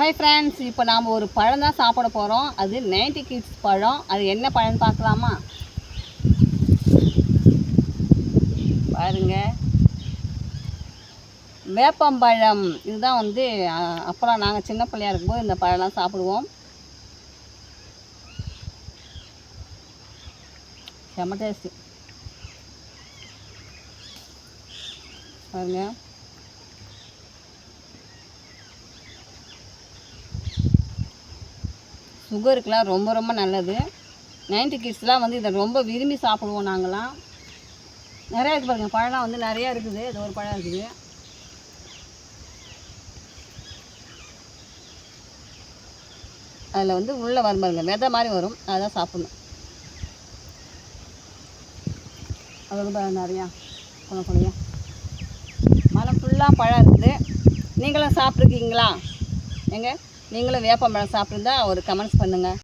Hi friends இப்போ நாம் ஒரு பழம் தான் சாப்பிட போகிறோம் அது நைன்டி கிட்ஸ் பழம். அது என்ன பழம்னு பார்க்கலாமா? பாருங்க. வேப்பம்பழம். இதுதான் வந்து அப்புறம் நாங்கள் சின்ன பிள்ளையா இருக்கும்போது இந்த பழம்லாம் சாப்பிடுவோம். செம டேஸ்ட்டு பாருங்கள் சுகருக்கெலாம் ரொம்ப ரொம்ப நல்லது. நைன்டி கிட்ஸ்லாம் வந்து இதை ரொம்ப விரும்பி சாப்பிடுவோம் நாங்களாம் நிறையா இருக்குது பாருங்கள் பழம்லாம் வந்து நிறையா இருக்குது. இது ஒரு பழம் இருக்குது. அதில் வந்து உள்ளே வரும் பாருங்கள் விதை மாதிரி வரும். அதான் சாப்பிடணும். அது வந்து நிறையா கொஞ்சம் கொஞ்சம். மரம் ஃபுல்லாக பழம் இருக்குது. நீங்களும் சாப்பிட்ருக்கீங்களா எங்கள் நீங்களும் வேப்பம்பழம் சாப்பிட்ருந்தா ஒரு கமெண்ட்ஸ் பண்ணுங்கள்